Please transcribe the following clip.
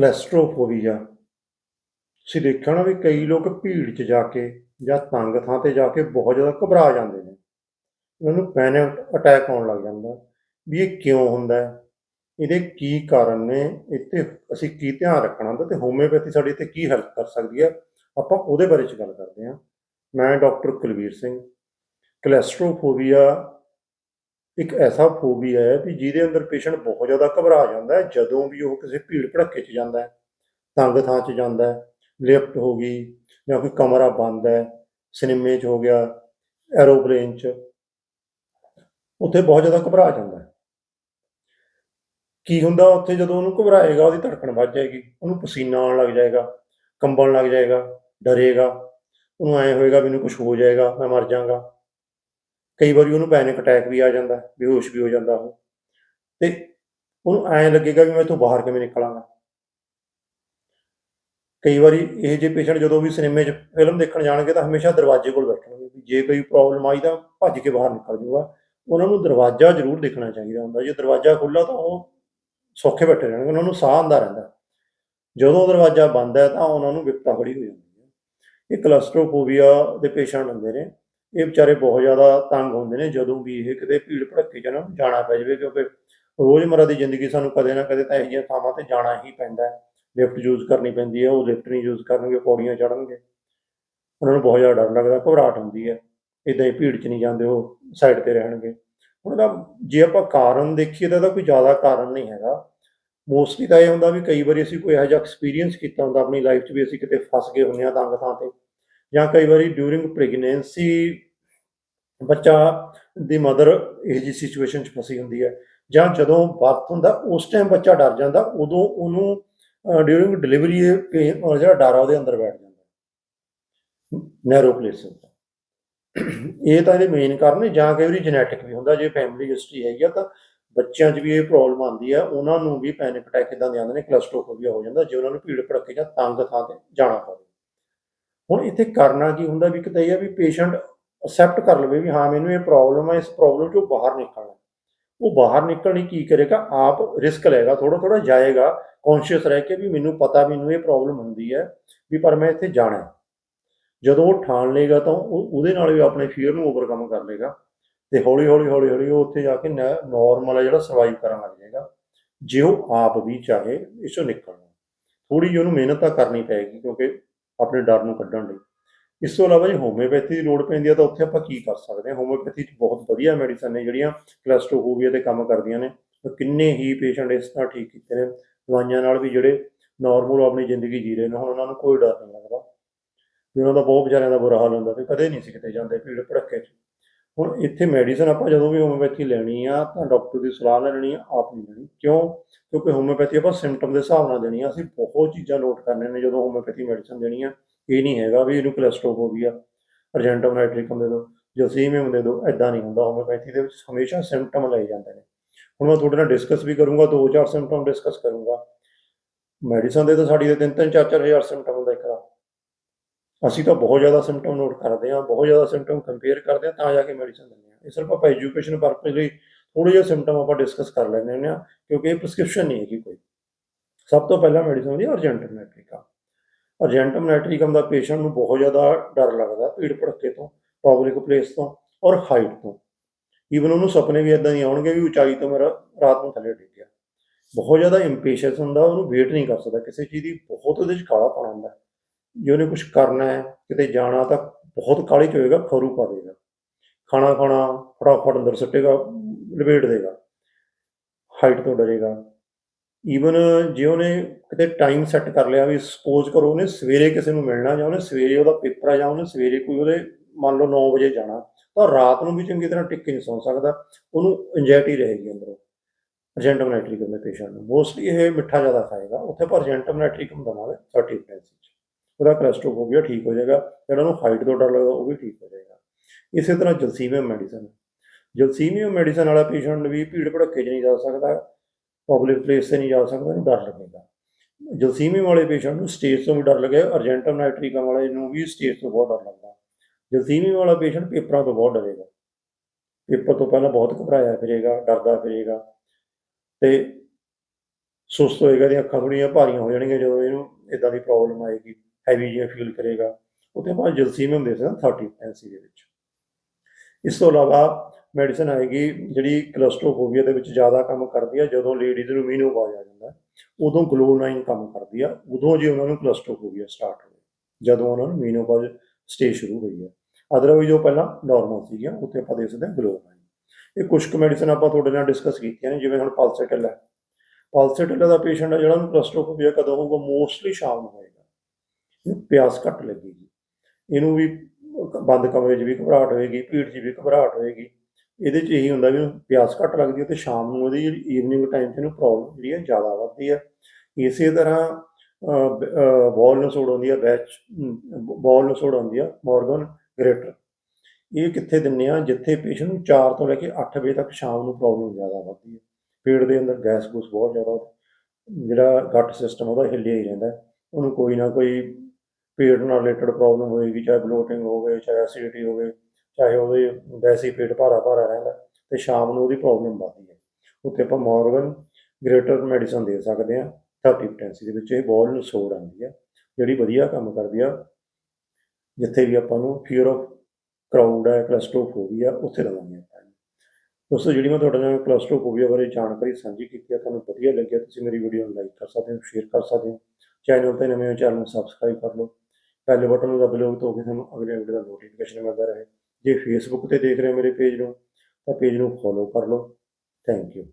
ਕਲੈਸਟ੍ਰੋਫੋਬੀਆ ਤੁਸੀਂ ਦੇਖਿਆ ਹੋਣਾ ਵੀ ਕਈ ਲੋਕ ਭੀੜ 'ਚ ਜਾ ਕੇ ਜਾਂ ਤੰਗ ਥਾਂ ਤੇ ਜਾ ਕੇ ਬਹੁਤ ਜ਼ਿਆਦਾ ਘਬਰਾ ਜਾਂਦੇ ਨੇ। ਉਹਨਾਂ ਨੂੰ ਪੈਨਿਕ ਅਟੈਕ ਆਉਣ ਲੱਗ ਜਾਂਦਾ। ਵੀ ਇਹ ਕਿਉਂ ਹੁੰਦਾ ਇਹਦੇ ਕੀ ਕਾਰਨ ਨੇ? ਇੱਥੇ ਅਸੀਂ ਕੀ ਧਿਆਨ ਰੱਖਣਾ ਹੁੰਦਾ ਤੇ ਹੋਮਿਓਪੈਥੀ ਸਾਡੇ 'ਤੇ ਕੀ ਹੈਲਪ ਕਰ ਸਕਦੀ ਹੈ? ਆਪਾਂ ਉਹਦੇ ਬਾਰੇ ਚ ਗੱਲ ਕਰਦੇ ਹਾਂ। ਮੈਂ ਡਾਕਟਰ ਕੁਲਵੀਰ ਸਿੰਘ। ਕਲੈਸਟ੍ਰੋਫੋਬੀਆ ਇੱਕ ਐਸਾ ਫੋਬੀਆ ਹੈ ਵੀ ਜਿਹਦੇ ਅੰਦਰ ਪੇਸ਼ੈਂਟ ਬਹੁਤ ਜ਼ਿਆਦਾ ਘਬਰਾ ਜਾਂਦਾ ਹੈ, ਜਦੋਂ ਵੀ ਉਹ ਕਿਸੇ ਭੀੜ ਭੜੱਕੇ 'ਚ ਜਾਂਦਾ ਹੈ, ਤੰਗ ਥਾਂ 'ਚ ਜਾਂਦਾ ਹੈ, ਲਿਫਟ ਹੋ ਗਈ ਜਾਂ ਕੋਈ ਕਮਰਾ ਬੰਦ ਹੈ, ਸਿਨੇਮੇ 'ਚ ਹੋ ਗਿਆ ਐਰੋਪਲੇਨ 'ਚ, ਉੱਥੇ ਬਹੁਤ ਜ਼ਿਆਦਾ ਘਬਰਾ ਜਾਂਦਾ ਹੈ। ਕੀ ਹੁੰਦਾ ਉੱਥੇ ਜਦੋਂ ਉਹਨੂੰ ਘਬਰਾਏਗਾ, ਉਹਦੀ ਧੜਕਣ ਵੱਧ ਜਾਏਗੀ, ਉਹਨੂੰ ਪਸੀਨਾ ਆਉਣ ਲੱਗ ਜਾਏਗਾ, ਕੰਬਣ ਲੱਗ ਜਾਏਗਾ, ਡਰੇਗਾ, ਉਹਨੂੰ ਐ ਹੋਏਗਾ ਮੈਨੂੰ ਕੁਝ ਹੋ ਜਾਏਗਾ, ਮੈਂ ਮਰ ਜਾਵਾਂਗਾ। ਕਈ ਵਾਰੀ ਉਹਨੂੰ ਪੈਨਿਕ ਅਟੈਕ ਵੀ ਆ ਜਾਂਦਾ, ਬੇਹੋਸ਼ ਵੀ ਹੋ ਜਾਂਦਾ ਉਹ। ਤੇ ਉਹਨੂੰ ਐਂ ਲੱਗੇਗਾ ਵੀ ਮੈਂ ਇੱਥੋਂ ਬਾਹਰ ਕਿਵੇਂ ਨਿਕਲਾਂਗਾ। ਕਈ ਵਾਰੀ ਇਹ ਜੇ ਪੇਸ਼ੈਂਟ ਜਦੋਂ ਵੀ ਸਿਨੇਮੇ 'ਚ ਫਿਲਮ ਦੇਖਣ ਜਾਣਗੇ ਤਾਂ ਹਮੇਸ਼ਾ ਦਰਵਾਜ਼ੇ ਕੋਲ ਬੈਠਣਗੇ ਵੀ ਜੇ ਕੋਈ ਪ੍ਰੋਬਲਮ ਆਈ ਤਾਂ ਭੱਜ ਕੇ ਬਾਹਰ ਨਿਕਲ ਜਾਊਗਾ ਉਹਨਾਂ ਨੂੰ ਦਰਵਾਜ਼ਾ ਜ਼ਰੂਰ ਦੇਖਣਾ ਚਾਹੀਦਾ ਹੁੰਦਾ। ਜੇ ਦਰਵਾਜ਼ਾ ਖੁੱਲ੍ਹਾ ਤਾਂ ਉਹ ਸੌਖੇ ਬੈਠੇ ਰਹਿਣਗੇ, ਉਹਨਾਂ ਨੂੰ ਸਾਹ ਆਉਂਦਾ ਰਹਿੰਦਾ। ਜਦੋਂ ਦਰਵਾਜ਼ਾ ਬੰਦ ਹੈ ਤਾਂ ਉਹਨਾਂ ਨੂੰ ਵਿਪਤਾ ਖੜੀ ਹੋ ਜਾਂਦੀ ਹੈ। ਇਹ ਕਲਸਟ੍ਰੋਫੋਬੀਆ ਦੇ ਪੇਸ਼ੈਂਟ ਹੁੰਦੇ ਨੇ। ਇਹ ਵਿਚਾਰੇ ਬਹੁਤ ਜ਼ਿਆਦਾ ਤੰਗ ਹੁੰਦੇ ਨੇ ਜਦੋਂ ਵੀ ਇਹ ਕਿਤੇ ਭੀੜ ਭੜੱਕੇ 'ਚ ਨਾ ਜਾਣਾ ਪੈ ਜਾਵੇ, ਕਿਉਂਕਿ ਰੋਜ਼ਮਰਾ ਦੀ ਜ਼ਿੰਦਗੀ ਸਾਨੂੰ ਕਦੇ ਨਾ ਕਦੇ ਤਾਂ ਇਹੋ ਜਿਹੀਆਂ ਥਾਵਾਂ ਤੇ ਜਾਣਾ ਹੀ ਪੈਂਦਾ ਹੈ। ਲਿਫਟ ਯੂਜ਼ ਕਰਨੀ ਪੈਂਦੀ ਹੈ, ਉਹ ਲਿਫਟ ਨਹੀਂ ਯੂਜ਼ ਕਰਨਗੇ, ਪੌੜੀਆਂ ਚੜ੍ਹਨਗੇ। ਉਹਨਾਂ ਨੂੰ ਬਹੁਤ ਜ਼ਿਆਦਾ ਡਰ ਲੱਗਦਾ, ਘਬਰਾਹਟ ਹੁੰਦੀ ਹੈ। ਇਦਾਂ ਹੀ ਭੀੜ 'ਚ ਨਹੀਂ ਜਾਂਦੇ, ਉਹ ਸਾਈਡ ਤੇ ਰਹਿਣਗੇ। ਹੁਣ ਦਾ ਜੇ ਆਪਾਂ ਕਾਰਨ ਦੇਖੀਏ ਤਾਂ ਇਹਦਾ ਕੋਈ ਜ਼ਿਆਦਾ ਕਾਰਨ ਨਹੀਂ ਹੈਗਾ। ਮੋਸਟਲੀ ਤਾਂ ਇਹ ਹੁੰਦਾ ਵੀ ਕਈ ਵਾਰੀ ਅਸੀਂ ਕੋਈ ਇਹੋ ਜਿਹਾ ਐਕਸਪੀਰੀਅੰਸ ਕੀਤਾ ਹੁੰਦਾ, ਆਪਣੀ ਲਾਈਫ 'ਚ ਵੀ ਅਸੀਂ ਕਿਤੇ ਫਸ ਗਏ ਹੁੰਦੇ ਹਾਂ ਤੰਗ ਥਾਂ ਤੇ। ਜਾਂ ਕਈ ਵਾਰੀ ਡਿਊਰਿੰਗ ਪ੍ਰੈਗਨੈਂਸੀ ਬੱਚਾ ਦੀ ਮਦਰ ਇਹ ਜੀ ਸਿਚੁਏਸ਼ਨ 'ਚ ਫਸੀ ਹੁੰਦੀ ਹੈ ਜਾਂ ਜਦੋਂ ਬਰਥ ਹੁੰਦਾ, ਉਸ ਟਾਈਮ ਬੱਚਾ ਡਰ ਜਾਂਦਾ, ਉਦੋਂ ਉਹਨੂੰ ਡਿਊਰਿੰਗ ਡਿਲੀਵਰੀ ਇਹ ਜਿਹੜਾ ਡਰ ਆ ਉਹਦੇ ਅੰਦਰ ਬੈਠ ਜਾਂਦਾ ਨੈਰੋ ਪਲੇਸ ਹੁੰਦਾ ਇਹ ਤਾਂ ਇਹਦੇ ਮੇਨ ਕਾਰਨ ਨੇ ਜਾਂ ਕਈ ਵਾਰੀ ਜੈਨੇਟਿਕ ਵੀ ਹੁੰਦਾ, ਜੇ ਫੈਮਿਲੀ ਹਿਸਟਰੀ ਹੈਗੀ ਆ ਤਾਂ ਬੱਚਿਆਂ 'ਚ ਵੀ ਇਹ ਪ੍ਰੋਬਲਮ ਆਉਂਦੀ ਆ, ਉਹਨਾਂ ਨੂੰ ਵੀ ਪੈਨਿਕ ਅਟੈਕ ਇਦਾਂ ਦੇ ਆਉਂਦੇ ਨੇ ਕਲਸਟ੍ਰੋਫੋਬੀਆ ਹੋ ਜਾਂਦਾ, ਜੇ ਉਹਨਾਂ ਨੂੰ ਭੀੜ ਭੜੱਕੇ ਜਾਂ ਤੰਗ ਥਾਂ ਤੇ ਜਾਣਾ ਪਵੇ। ਹੁਣ ਇੱਥੇ ਕਰਨਾ ਕੀ ਹੁੰਦਾ ਵੀ ਇੱਕ ਤਾਂ ਇਹ ਆ ਵੀ ਪੇਸ਼ੈਂਟ ਅਸੈਪਟ ਕਰ ਲਵੇ ਵੀ ਹਾਂ, ਮੈਨੂੰ ਇਹ ਪ੍ਰੋਬਲਮ ਹੈ ਇਸ ਪ੍ਰੋਬਲਮ ਚੋਂ ਬਾਹਰ ਨਿਕਲਣਾ। ਉਹ ਬਾਹਰ ਨਿਕਲਣ ਲਈ ਕੀ ਕਰੇਗਾ? ਆਪ ਰਿਸਕ ਲਏਗਾ ਥੋੜਾ ਥੋੜਾ ਜਾਏਗਾ ਕੌਨਸ਼ੀਅਸ ਰਹਿ ਕੇ ਵੀ ਮੈਨੂੰ ਪਤਾ ਮੈਨੂੰ ਇਹ ਪ੍ਰੋਬਲਮ ਹੁੰਦੀ ਹੈ ਵੀ ਪਰ ਮੈਂ ਇੱਥੇ ਜਾਣਾ ਜਦੋਂ ਉਹ ਠਾਣ ਲਏਗਾ ਤਾਂ ਉਹ ਉਹਦੇ ਨਾਲ ਵੀ ਆਪਣੇ ਫੀਅਰ ਨੂੰ ਓਵਰਕਮ ਕਰ ਲਏਗਾ ਤੇ ਹੌਲੀ ਹੌਲੀ ਹੌਲੀ ਹੌਲੀ ਉਹ ਉੱਥੇ ਜਾ ਕੇ ਨਾਰਮਲ ਹੈ ਜਿਹੜਾ ਸਰਵਾਈਵ ਕਰਨ ਲੱਗ ਜਾਏਗਾ। ਜੇ ਉਹ ਆਪ ਵੀ ਚਾਹੇ, ਇਸ ਚੋਂ ਨਿਕਲਣਾ। ਥੋੜੀ ਜਿਹੀ ਉਹਨੂੰ ਮਿਹਨਤ ਤਾਂ ਕਰਨੀ ਪਏਗੀ ਕਿਉਂਕਿ ਆਪਣੇ ਡਰ ਨੂੰ ਕੱਢਣ ਲਈ। ਇਸ ਤੋਂ ਇਲਾਵਾ ਜੇ ਹੋਮਿਓਪੈਥੀ ਦੀ ਲੋੜ ਪੈਂਦੀ ਹੈ ਤਾਂ ਉੱਥੇ ਆਪਾਂ ਕੀ ਕਰ ਸਕਦੇ ਹਾਂ ਹੋਮਿਓਪੈਥੀ 'ਚ ਬਹੁਤ ਵਧੀਆ ਮੈਡੀਸਨ ਨੇ ਜਿਹੜੀਆਂ ਕਲਸਟ੍ਰੋਫੋਬੀਆ ਤੇ ਕੰਮ ਕਰਦੀਆਂ ਨੇ। ਕਿੰਨੇ ਹੀ ਪੇਸ਼ੈਂਟ ਇਸ ਤਰ੍ਹਾਂ ਠੀਕ ਕੀਤੇ ਨੇ। ਦਵਾਈਆਂ ਨਾਲ ਵੀ ਜਿਹੜੇ ਨਾਰਮਲ ਆਪਣੀ ਜ਼ਿੰਦਗੀ ਜੀ ਰਹੇ ਨੇ, ਹੁਣ ਉਹਨਾਂ ਨੂੰ ਕੋਈ ਡਰ ਨਹੀਂ ਲੱਗਦਾ। ਵੀ ਉਹਨਾਂ ਦਾ ਬਹੁਤ ਵਿਚਾਰਿਆਂ ਦਾ ਬੁਰਾ ਹਾਲ ਹੁੰਦਾ ਤੇ ਕਦੇ ਨਹੀਂ ਸੀ ਕਿਤੇ ਜਾਂਦੇ ਭੀੜ ਭੜੱਕੇ 'ਚ। ਹੁਣ ਇੱਥੇ ਮੈਡੀਸਨ ਆਪਾਂ ਜਦੋਂ ਵੀ ਹੋਮਿਓਪੈਥੀ ਲੈਣੀ ਆ ਤਾਂ ਡਾਕਟਰ ਦੀ ਸਲਾਹ ਨਾਲ ਲੈਣੀ ਆ ਆਪ ਨਹੀਂ ਲੈਣੀ। ਕਿਉਂ? ਕਿਉਂਕਿ ਹੋਮਿਓਪੈਥੀ ਆਪਾਂ ਸਿੰਪਟਮ ਦੇ ਹਿਸਾਬ ਨਾਲ ਦੇਣੀ ਆ। ਅਸੀਂ ਬਹੁਤ ਚੀਜ਼ਾਂ ਨੋਟ ਕਰਨੇ ਨੇ ਜਦੋਂ ਹੋਮਿਓਪੈਥੀ ਮੈਡੀਸਨ ਦੇਣੀ ਆ। ਇਹ ਨਹੀਂ ਹੈਗਾ ਵੀ ਇਹਨੂੰ ਕਲਸਟ੍ਰੋਫੋਬੀਆ ਅਰਜੈਂਟਮ ਨਾਈਟ੍ਰਿਕਮ ਦੇ ਦਿਓ ਜਸੀਮਿum ਦੇ ਦਿਓ ਐਦਾਂ ਨਹੀਂ ਹੁੰਦਾ। ਹੋਮਿਓਪੈਥੀ ਦੇ ਵਿੱਚ ਹਮੇਸ਼ਾ ਸਿੰਪਟਮ ਲਏ ਜਾਂਦੇ ਨੇ। ਹੁਣ ਮੈਂ ਤੁਹਾਡੇ ਨਾਲ ਡਿਸਕਸ ਵੀ ਕਰੂੰਗਾ, ਦੋ ਚਾਰ ਸਿੰਪਟਮ ਡਿਸਕਸ ਕਰੂੰਗਾ। ਮੈਡੀਸਨ ਦੇ ਤਾਂ ਸਾਡੀ ਦੇ ਤਿੰਨ ਤਿੰਨ ਚਾਰ ਚਾਰ ਹਜ਼ਾਰ ਸਿੰਪਟਮ ਅਸੀਂ ਤਾਂ ਬਹੁਤ ਜ਼ਿਆਦਾ ਸਿੰਪਟਮ ਨੋਟ ਕਰਦੇ ਹਾਂ, ਬਹੁਤ ਜ਼ਿਆਦਾ ਸਿੰਪਟਮ ਕੰਪੇਅਰ ਕਰਦੇ ਹਾਂ ਤਾਂ ਜਾ ਕੇ ਮੈਡੀਸਨ ਦਿੰਦੇ ਹਾਂ। ਇਹ ਸਿਰਫ ਆਪਾਂ ਐਜੂਕੇਸ਼ਨ ਪਰਪਸ ਲਈ ਥੋੜੇ ਜਿਹੇ ਸਿੰਪਟਮ ਆਪਾਂ ਡਿਸਕਸ ਕਰ ਲੈਂਦੇ ਹੁੰਦੇ ਹਾਂ, ਕਿਉਂਕਿ ਇਹ ਪ੍ਰਸਕ੍ਰਿਪਸ਼ਨ ਨਹੀਂ ਹੈਗੀ ਕੋਈ। ਸਭ ਤੋਂ ਪਹਿਲਾਂ ਮੈਡੀਸਨ ਹੁੰਦੀ ਹੈ ਅਰਜੈਂਟਮ ਨਾਈਟ੍ਰਿਕਮ ਅਰਜੈਂਟਮ ਨਾਈਟ੍ਰਿਕਮ ਦਾ ਪੇਸ਼ੈਂਟ ਨੂੰ ਬਹੁਤ ਜ਼ਿਆਦਾ ਡਰ ਲੱਗਦਾ ਭੀੜ ਭੜੱਕੇ ਤੋਂ ਪਬਲਿਕ ਪਲੇਸ ਤੋਂ ਔਰ ਹਾਈਟ ਤੋਂ। ਈਵਨ ਉਹਨੂੰ ਸੁਪਨੇ ਵੀ ਇਦਾਂ ਹੀ ਆਉਣਗੇ ਵੀ ਉਚਾਈ ਤੋਂ ਮੇਰਾ ਰਾਤ ਨੂੰ ਥੱਲੇ ਡਿੱਗ ਗਿਆ। ਬਹੁਤ ਜ਼ਿਆਦਾ ਇੰਪੇਸ਼ੈਂਸ ਹੁੰਦਾ, ਉਹਨੂੰ ਵੇਟ ਨਹੀਂ ਕਰ ਸਕਦਾ। ਕਿਸੇ ਚੀਜ਼ ਦੀ ਬਹੁਤ ਉਹਦੇ ਚ ਕਾਲਾ ਪਾਣਾ ਹੁੰਦਾ। ਜੇ ਉਹਨੇ ਕੁਝ ਕਰਨਾ ਹੈ, ਕਿਤੇ ਜਾਣਾ ਤਾਂ ਬਹੁਤ ਕਾਲੀ ਚ ਹੋਏਗਾ, ਖਰੂ ਪਾ ਦੇਗਾ। ਖਾਣਾ ਖਾਣਾ ਫਟਾਫਟ ਅੰਦਰ ਸੁੱਟੇਗਾ, ਲਪੇਟ ਦੇਗਾ। ਹਾਈਟ ਤੋਂ ਡਰੇਗਾ। ਈਵਨ ਜੇ ਉਹਨੇ ਕਿਤੇ ਟਾਈਮ ਸੈੱਟ ਕਰ ਲਿਆ ਵੀ ਸਪੋਜ਼ ਕਰੋ ਉਹਨੇ ਸਵੇਰੇ ਕਿਸੇ ਨੂੰ ਮਿਲਣਾ ਜਾਂ ਉਹਨੇ ਸਵੇਰੇ ਉਹਦਾ ਪੇਪਰ ਆ ਜਾਂ ਉਹਨੇ ਸਵੇਰੇ ਕੋਈ ਉਹਦੇ ਮੰਨ ਲਓ 9 ਵਜੇ ਜਾਣਾ, ਤਾਂ ਰਾਤ ਨੂੰ ਵੀ ਚੰਗੀ ਤਰ੍ਹਾਂ ਟਿੱਕੇ ਨਹੀਂ ਸੌਂ ਸਕਦਾ। ਉਹਨੂੰ ਐਂਜ਼ਾਇਟੀ ਰਹੇਗੀ ਅੰਦਰੋਂ। ਅਰਜੈਂਟਮ ਨਾਈਟ੍ਰਿਕਮ ਦੇ ਪੇਸ਼ੈਂਟ ਨੂੰ। ਮੋਸਟਲੀ ਇਹ ਮਿੱਠਾ ਜ਼ਿਆਦਾ ਖਾਏਗਾ। ਉੱਥੇ ਪਰ ਅਰਜੈਂਟਮ ਨਾਈਟ੍ਰਿਕਮ ਦਵਾਂਗੇ 30 ਫ੍ਰੈਂਸ ਉਹਦਾ ਕਲਸਟ੍ਰੋਫੋਬੀਆ ਠੀਕ ਹੋ ਜਾਏਗਾ। ਜਿਹੜਾ ਉਹਨੂੰ ਹਾਈਟ ਤੋਂ ਡਰ ਲੱਗਦਾ, ਉਹ ਵੀ ਠੀਕ ਹੋ ਜਾਏਗਾ। ਇਸੇ ਤਰ੍ਹਾਂ ਜਲਸੀਮੀਅਮ ਮੈਡੀਸਨ ਜਲਸੀਮੀਅਮ ਮੈਡੀਸਨ ਵਾਲਾ ਪੇਸ਼ੈਂਟ ਵੀ ਭੀੜ ਭੜੱਕੇ 'ਚ ਨਹੀਂ ਜਾ ਸਕਦਾ ਪਬਲਿਕ ਪਲੇਸ ਤੇ ਨਹੀਂ ਜਾ ਸਕਦਾ ਉਹਨੂੰ ਡਰ ਲੱਗੇਗਾ। ਜਲਸੀਮੀਅਮ ਵਾਲੇ ਪੇਸ਼ੈਂਟ ਨੂੰ ਸਟੇਜ ਤੋਂ ਵੀ ਡਰ ਲੱਗੇਗਾ ਅਰਜੈਂਟਮ ਨਾਈਟ੍ਰਿਕਮ ਵਾਲੇ ਨੂੰ ਵੀ ਸਟੇਜ ਤੋਂ ਬਹੁਤ ਡਰ ਲੱਗਦਾ। ਜਲਸੀਮੀਅਮ ਵਾਲਾ ਪੇਸ਼ੈਂਟ ਪੇਪਰਾਂ ਤੋਂ ਬਹੁਤ ਡਰੇਗਾ। ਪੇਪਰ ਤੋਂ ਪਹਿਲਾਂ ਬਹੁਤ ਘਬਰਾਇਆ ਫਿਰੇਗਾ, ਡਰਦਾ ਫਿਰੇਗਾ। ਤੇ ਸੁਸਤ ਹੋਏਗਾ, ਇਹਦੀਆਂ ਅੱਖਾਂ ਥੋੜ੍ਹੀਆਂ ਭਾਰੀਆਂ ਹੋ ਜਾਣਗੀਆਂ ਜਦੋਂ ਇਹਨੂੰ ਇਦਾਂ ਦੀ ਪ੍ਰੋਬਲਮ ਆਏਗੀ। ਹੈਵੀ ਜਿਹਾ ਫੀਲ ਕਰੇਗਾ, ਉਹਦੇ ਬਾਅਦ ਜਲਸੀਮਮ ਦੇ ਸਕਦਾ 30 ਪੈਂਸੀ ਦੇ ਵਿੱਚ। ਇਸ ਤੋਂ ਇਲਾਵਾ ਮੈਡੀਸਨ ਆਏਗੀ ਜਿਹੜੀ ਕਲਸਟ੍ਰੋਫੋਬੀਆ ਦੇ ਵਿੱਚ ਜ਼ਿਆਦਾ ਕੰਮ ਕਰਦੀ ਆ, ਜਦੋਂ ਲੇਡੀਜ਼ ਨੂੰ ਮੀਨੋਪਾਜ਼ ਆ ਜਾਂਦਾ, ਉਦੋਂ ਗਲੋਨਾਈਨ ਕੰਮ ਕਰਦੀ ਆ, ਉਦੋਂ ਜੇ ਉਹਨਾਂ ਨੂੰ ਕਲਸਟਰੋਫੋਬੀਆ ਸਟਾਰਟ ਹੋਵੇ, ਜਦੋਂ ਉਹਨਾਂ ਨੂੰ ਮੀਨੋਪਾਜ਼ ਸਟੇਜ ਸ਼ੁਰੂ ਹੋਈ ਆ। ਅਦਰਵਾਈਜ਼ ਉਹ ਪਹਿਲਾਂ ਨਾਰਮਲ ਸੀਗੀਆਂ, ਉੱਥੇ ਆਪਾਂ ਦੇਖ ਸਕਦੇ ਹਾਂ ਗਲੋਨਾਈਨ ਇਹ ਕੁਝ ਕੁ ਮੈਡੀਸਨ ਆਪਾਂ ਤੁਹਾਡੇ ਨਾਲ ਡਿਸਕਸ ਕੀਤੀਆਂ ਨੇ, ਜਿਵੇਂ ਹੁਣ ਪਲਸੇਟਲ ਹੈ ਪਲਸੇਟਲ ਦਾ ਪੇਸ਼ੈਂਟ ਆ ਜਿਹੜਾ ਉਹਨੂੰ ਕਲਸਟਰੋਫੋਬੀਆ ਕਦੋਂ ਹੋਊਗਾ? ਮੋਸਟਲੀ ਸ਼ਾਮ ਨੂੰ ਹੋਏਗਾ। ਪਿਆਸ ਘੱਟ ਲੱਗੇਗੀ ਇਹਨੂੰ ਵੀ ਬੰਦ ਕਮਰੇ 'ਚ ਵੀ ਘਬਰਾਹਟ ਹੋਏਗੀ, ਭੀੜ 'ਚ ਵੀ ਘਬਰਾਹਟ ਹੋਏਗੀ। ਇਹਦੇ 'ਚ ਇਹੀ ਹੁੰਦਾ ਵੀ ਪਿਆਸ ਘੱਟ ਲੱਗਦੀ ਹੈ ਤੇ ਸ਼ਾਮ ਨੂੰ ਉਹਦੀ ਜਿਹੜੀ ਈਵਨਿੰਗ ਟਾਈਮ 'ਚ ਇਹਨੂੰ ਪ੍ਰੋਬਲਮ ਜਿਹੜੀ ਹੈ ਜ਼ਿਆਦਾ ਵੱਧਦੀ ਹੈ। ਇਸੇ ਤਰ੍ਹਾਂ ਬੋਲ ਨਸੋੜ ਹੁੰਦੀ ਹੈ ਬੈਚ ਬੋਲ ਨਸੋੜ ਹੁੰਦੀ ਆ ਮੋਰਗਨ ਗ੍ਰੇਟਰ ਇਹ ਕਿੱਥੇ ਦਿੰਨੇ ਆ? ਜਿੱਥੇ ਪੇਸ਼ੈਂਟ ਨੂੰ 4 ਤੋਂ ਲੈ ਕੇ 8 ਵਜੇ ਤੱਕ ਸ਼ਾਮ ਨੂੰ ਪ੍ਰੋਬਲਮ ਜ਼ਿਆਦਾ ਵੱਧਦੀ ਹੈ। ਪੇਟ ਦੇ ਅੰਦਰ ਗੈਸ ਗੂਸ ਬਹੁਤ ਜ਼ਿਆਦਾ, ਜਿਹੜਾ ਗੱਟ ਸਿਸਟਮ ਉਹਦਾ ਹਿੱਲਿਆ ਹੀ ਰਹਿੰਦਾ ਉਹਨੂੰ ਕੋਈ ਨਾ ਕੋਈ ਪੇਟ ਨਾਲ ਰਿਲੇਟਡ ਪ੍ਰੋਬਲਮ ਹੋਏਗੀ ਚਾਹੇ ਬਲੋਟਿੰਗ ਹੋਵੇ ਚਾਹੇ ਐਸਿਡਿਟੀ ਹੋਵੇ ਚਾਹੇ ਉਹਦੇ ਵੈਸੇ ਪੇਟ ਭਾਰਾ ਭਾਰਾ ਰਹਿੰਦਾ, ਤੇ ਸ਼ਾਮ ਨੂੰ ਉਹਦੀ ਪ੍ਰੋਬਲਮ ਵੱਧਦੀ ਹੈ। ਉੱਥੇ ਆਪਾਂ ਮੋਰਗਨ ਗ੍ਰੇਟਰ ਮੈਡੀਸਨ ਦੇ ਸਕਦੇ ਹਾਂ 30 ਪੋਟੈਂਸੀ ਦੇ ਵਿੱਚ ਇਹ ਬਹੁਤ ਨੂੰ ਸੋੜ ਆਉਂਦੀ ਆ ਜਿਹੜੀ ਵਧੀਆ ਕੰਮ ਕਰਦੀ ਆ, ਜਿੱਥੇ ਵੀ ਆਪਾਂ ਨੂੰ ਫੀਅਰ ਆਫ ਕਰਾਊਡ ਹੈ ਕਲਸਟਰੋਫੋਬੀਆ ਉੱਥੇ ਲਵਾਂਗੇ ਆਪਾਂ ਦੋਸਤੋ, ਜਿਹੜੀ ਮੈਂ ਤੁਹਾਡੇ ਨਾਲ ਕਲਸਟਰੋਫੋਬੀਆ ਬਾਰੇ ਜਾਣਕਾਰੀ ਸਾਂਝੀ ਕੀਤੀ ਹੈ ਤੁਹਾਨੂੰ ਵਧੀਆ ਲੱਗਿਆ, ਤੁਸੀਂ ਮੇਰੀ ਵੀਡੀਓ ਨੂੰ ਲਾਈਕ ਕਰ ਸਕਦੇ ਹੋ ਸ਼ੇਅਰ ਕਰ ਸਕਦੇ ਹੋ ਚੈਨਲ ਤੇ ਨਵੇਂ ਹੋ ਚੈਨਲ ਨੂੰ ਸਬਸਕ੍ਰਾਈਬ ਕਰ ਲਓ। ਬੈਲ ਬਟਨ ਨੂੰ ਦਬ ਲਓ ਤਾਂ ਕਿ ਤੁਹਾਨੂੰ ਅਗਲੇ ਵੀਡੀਓ ਦਾ ਨੋਟੀਫਿਕੇਸ਼ਨ ਮਿਲਦਾ ਰਹੇ। ਜੇ ਫੇਸਬੁੱਕ ਤੇ ਦੇਖ ਰਹੇ ਹੋ ਮੇਰੇ ਪੇਜ ਨੂੰ, ਤਾਂ ਪੇਜ ਨੂੰ ਫੋਲੋ ਕਰ ਲਓ। Thank you